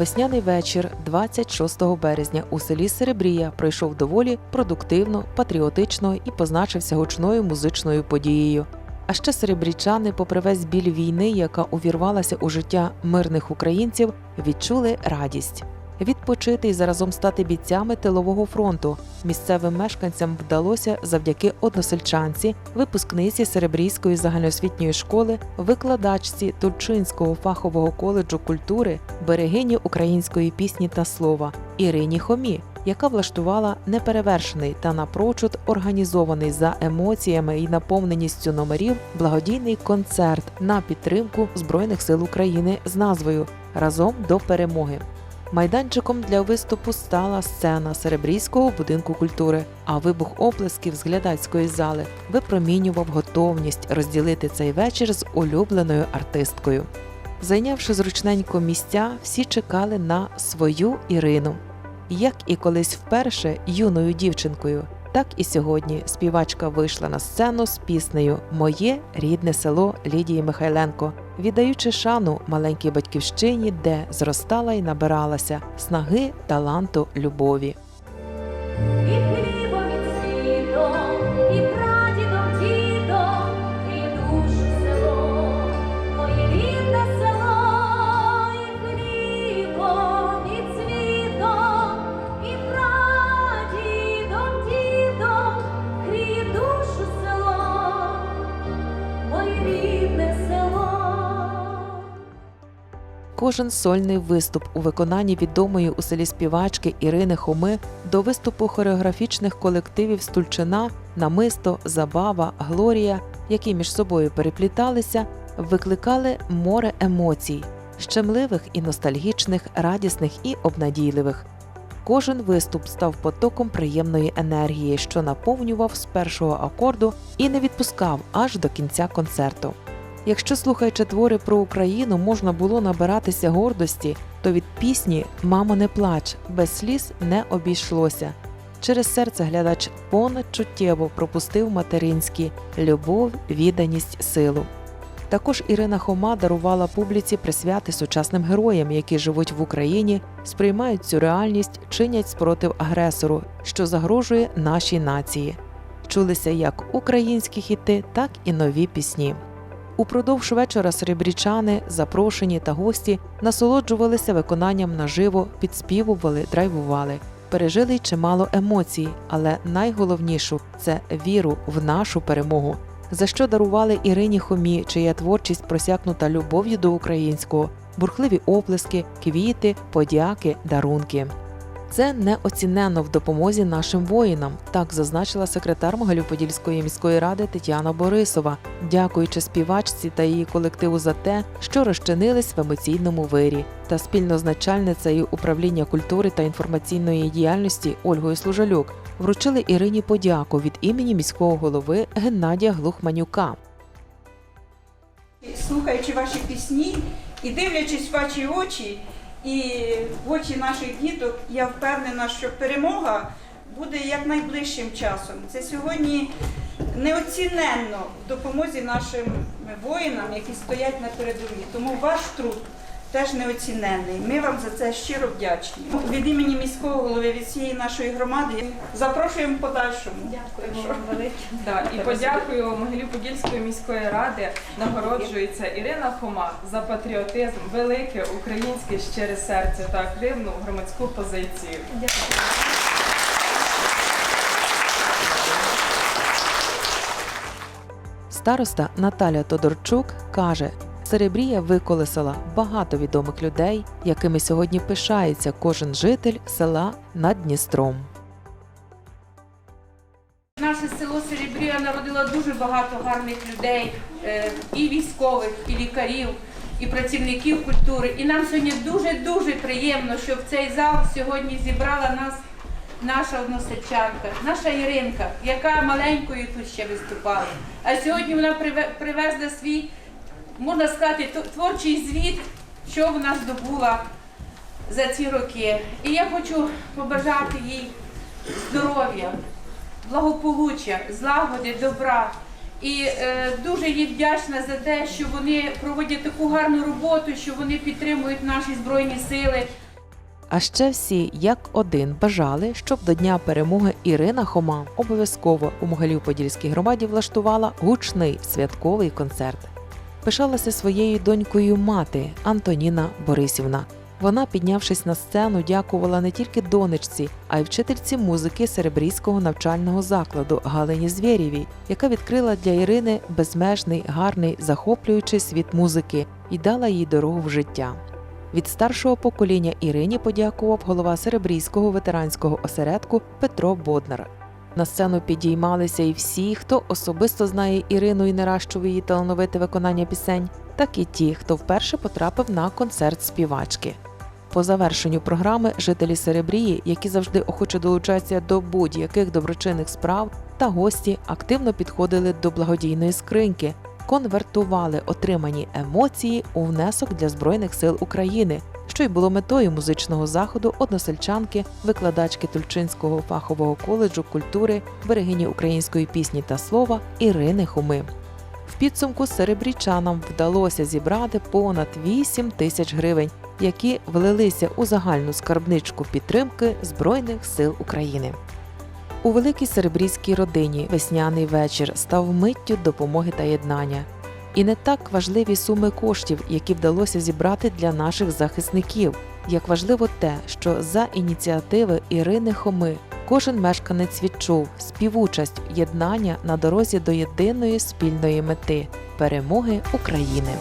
Весняний вечір 26 березня у селі Серебрія пройшов доволі продуктивно, патріотично і позначився гучною музичною подією. А ще серебрічани, попри весь біль війни, яка увірвалася у життя мирних українців, відчули радість. Відпочити і заразом стати бійцями тилового фронту місцевим мешканцям вдалося завдяки односельчанці, випускниці Серебрійської загальноосвітньої школи, викладачці Тульчинського фахового коледжу культури, берегині української пісні та слова Ірині Хомі, яка влаштувала неперевершений та напрочуд організований за емоціями і наповненістю номерів благодійний концерт на підтримку Збройних сил України з назвою Разом до перемоги. Майданчиком для виступу стала сцена Серебрійського будинку культури, а вибух оплесків з глядацької зали випромінював готовність розділити цей вечір з улюбленою артисткою. Зайнявши зручненько місця, всі чекали на свою Ірину. Як і колись вперше юною дівчинкою, так і сьогодні співачка вийшла на сцену з піснею Моє рідне село Лідії Михайленко, віддаючи шану маленькій батьківщині, де зростала і набиралася снаги, таланту, любові. Кожен сольний виступ у виконанні відомої у селі співачки Ірини Хоми до виступу хореографічних колективів Стульчина, Намисто, Забава, Глорія, які між собою перепліталися, викликали море емоцій, щемливих і ностальгічних, радісних і обнадійливих. Кожен виступ став потоком приємної енергії, що наповнював з першого акорду і не відпускав аж до кінця концерту. Якщо слухаючи твори про Україну можна було набиратися гордості, то від пісні Мамо, не плач без сліз не обійшлося. Через серце глядач понад чуттєво пропустив материнські любов, відданість, силу. Також Ірина Хома дарувала публіці присвяти сучасним героям, які живуть в Україні, сприймають цю реальність, чинять спротив агресору, що загрожує нашій нації. Чулися як українські хіти, так і нові пісні. Упродовж вечора серебрічани, запрошені та гості насолоджувалися виконанням наживо, підспівували, драйвували. Пережили й чимало емоцій, але найголовнішу це віру в нашу перемогу, за що дарували Ірині Хомі, чия творчість просякнута любов'ю до українського, бурхливі оплески, квіти, подяки, дарунки. Це неоціненно в допомозі нашим воїнам, так зазначила секретар Могилів-Подільської міської ради Тетяна Борисова, дякуючи співачці та її колективу за те, що розчинились в емоційному вирі, та спільно з начальницею управління культури та інформаційної діяльності Ольгою Служалюк вручили Ірині подяку від імені міського голови Геннадія Глухманюка. слухаючи ваші пісні і дивлячись в ваші очі і в очі наших діток, я впевнена, що перемога буде якнайближчим часом. Це сьогодні неоціненно в допомозі нашим воїнам, які стоять на передовій. Тому ваш труд теж неоціненний. Ми вам за це щиро вдячні. Від імені міського голови від всієї нашої громади запрошуємо подальшому. Дякую вам велике. Да, і подякую Могилів-Подільської міської ради нагороджується Ірина Хома за патріотизм, велике українське щире серце та активну громадську позицію. Дякую. Староста Наталя Тодорчук каже: Серебрія виколесила багато відомих людей, якими сьогодні пишається кожен житель села над Дністром. Наше село Серебрія народило дуже багато гарних людей, е, і військових, і лікарів, і працівників культури. І нам сьогодні дуже-дуже приємно, що в цей зал сьогодні зібрала нас наша односельчанка, наша Іринка, яка маленькою тут ще виступала. А сьогодні вона приве- привезла свій, можна сказати, творчий звіт, що вона здобула за ці роки. І я хочу побажати їй здоров'я, благополуччя, злагоди, добра. І е, дуже їй вдячна за те, що вони проводять таку гарну роботу, що вони підтримують наші збройні сили. А ще всі як один бажали, щоб до Дня перемоги Ірина Хома обов'язково у Могилів-Подільській громаді влаштувала гучний святковий концерт. Пишалася своєю донькою мати Антоніна Борисівна. Вона, піднявшись на сцену, дякувала не тільки донечці, а й вчительці музики Серебрійського навчального закладу Галині Звєрєвій, яка відкрила для Ірини безмежний, гарний, захоплюючий світ музики і дала їй дорогу в життя. Від старшого покоління Ірині подякував голова Серебрійського ветеранського осередку Петро Боднар. На сцену підіймалися і всі, хто особисто знає Ірину і не раз її талановите виконання пісень, так і ті, хто вперше потрапив на концерт співачки. По завершенню програми жителі Серебрії, які завжди охоче долучаються до будь-яких доброчинних справ, та гості активно підходили до благодійної скриньки, конвертували отримані емоції у внесок для Збройних сил України, що й було метою музичного заходу односельчанки, викладачки Тульчинського фахового коледжу культури, берегині української пісні та слова Ірини Хуми. В підсумку серебрічанам вдалося зібрати понад 8 тисяч гривень, які влилися у загальну скарбничку підтримки Збройних сил України. У великій серебрійській родині весняний вечір став миттю допомоги та єднання. І не так важливі суми коштів, які вдалося зібрати для наших захисників, як важливо те, що за ініціативи Ірини Хоми кожен мешканець відчув співучасть єднання на дорозі до єдиної спільної мети перемоги України.